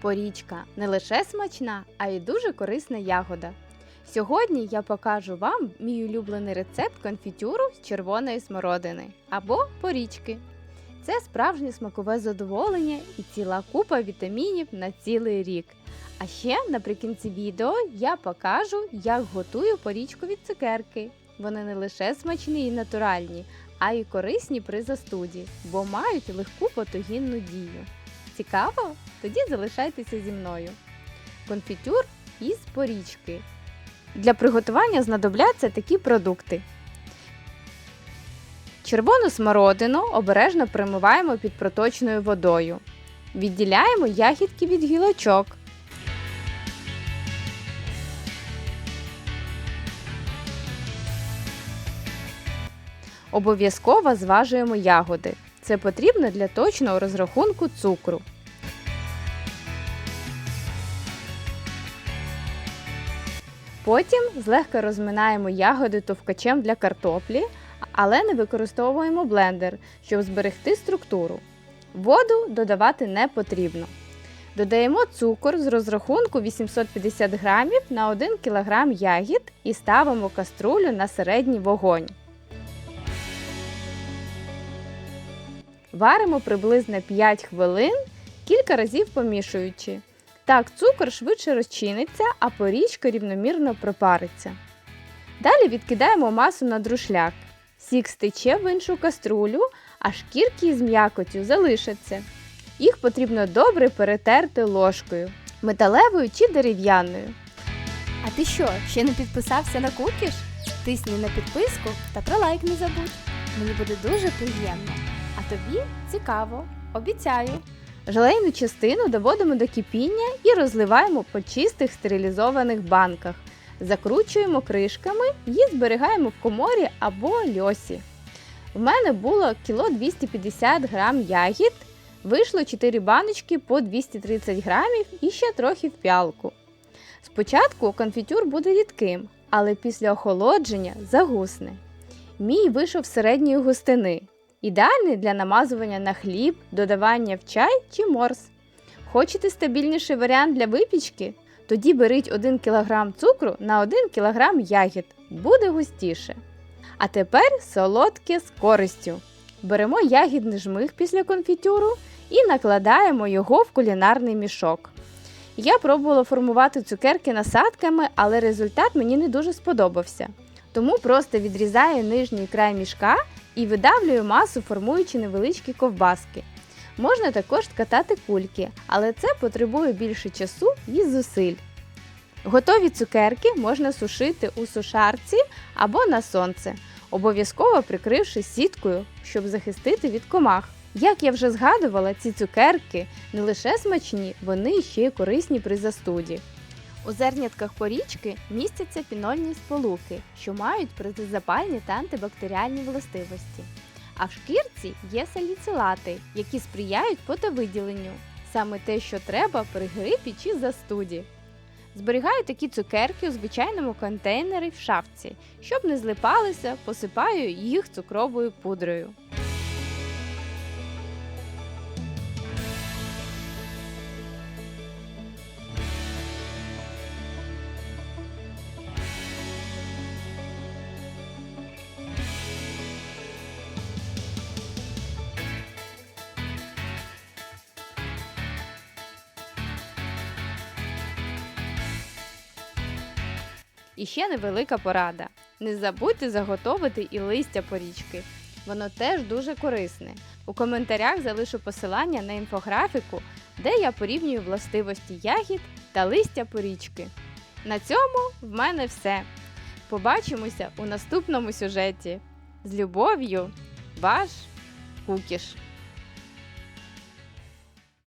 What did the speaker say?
Порічка не лише смачна, а й дуже корисна ягода. Сьогодні я покажу вам мій улюблений рецепт конфітюру з червоної смородини або порічки. Це справжнє смакове задоволення і ціла купа вітамінів на цілий рік. А ще наприкінці відео я покажу, як готую порічкові цукерки. Вони не лише смачні і натуральні, а й корисні при застуді, бо мають легку патогінну дію. Цікаво? Тоді залишайтеся зі мною. Конфітюр із порічки. Для приготування знадобляться такі продукти. Червону смородину обережно промиваємо під проточною водою. Відділяємо ягідки від гілочок. Обов'язково зважуємо ягоди. Це потрібно для точного розрахунку цукру. Потім злегка розминаємо ягоди товкачем для картоплі, але не використовуємо блендер, щоб зберегти структуру. Воду додавати не потрібно. Додаємо цукор з розрахунку 850 грамів на 1 кг ягід і ставимо каструлю на середній вогонь. Варимо приблизно 5 хвилин, кілька разів помішуючи. Так цукор швидше розчиниться, а порічка рівномірно пропариться. Далі відкидаємо масу на друшляк. Сік стече в іншу каструлю, а шкірки з м'якоттю залишаться. Їх потрібно добре перетерти ложкою, металевою чи дерев'яною. А ти що, ще не підписався на кукіш? Тисни на підписку та про лайк не забудь. Мені буде дуже приємно. Тобі цікаво, обіцяю. Желейну частину доводимо до кипіння і розливаємо по чистих стерилізованих банках. Закручуємо кришками і зберігаємо в коморі або льосі. В мене було кіло 250 грам ягід, вийшло 4 баночки по 230 грамів і ще трохи в пялку. Спочатку конфітюр буде рідким, але після охолодження загусне. Мій вийшов середньої густини. Ідеальний для намазування на хліб, додавання в чай чи морс. Хочете стабільніший варіант для випічки? Тоді беріть 1 кг цукру на 1 кг ягід, буде густіше. А тепер солодке з користю. Беремо ягідний жмих після конфітюру і накладаємо його в кулінарний мішок. Я пробувала формувати цукерки насадками, але результат мені не дуже сподобався. Тому просто відрізаю нижній край мішка і видавлюю масу, формуючи невеличкі ковбаски. Можна також скатати кульки, але це потребує більше часу і зусиль. Готові цукерки можна сушити у сушарці або на сонце, обов'язково прикривши сіткою, щоб захистити від комах. Як я вже згадувала, ці цукерки не лише смачні, вони ще й корисні при застуді. У зернятках порічки містяться пінольні сполуки, що мають протизапальні та антибактеріальні властивості. А в шкірці є саліцилати, які сприяють потовиділенню. Саме те, що треба при грипі чи застуді. Зберігаю такі цукерки у звичайному контейнері в шафці. Щоб не злипалися, посипаю їх цукровою пудрою. І ще невелика порада. Не забудьте заготовити і листя порічки. Воно теж дуже корисне. У коментарях залишу посилання на інфографіку, де я порівнюю властивості ягід та листя порічки. На цьому в мене все. Побачимося у наступному сюжеті. З любов'ю, ваш Кукіш!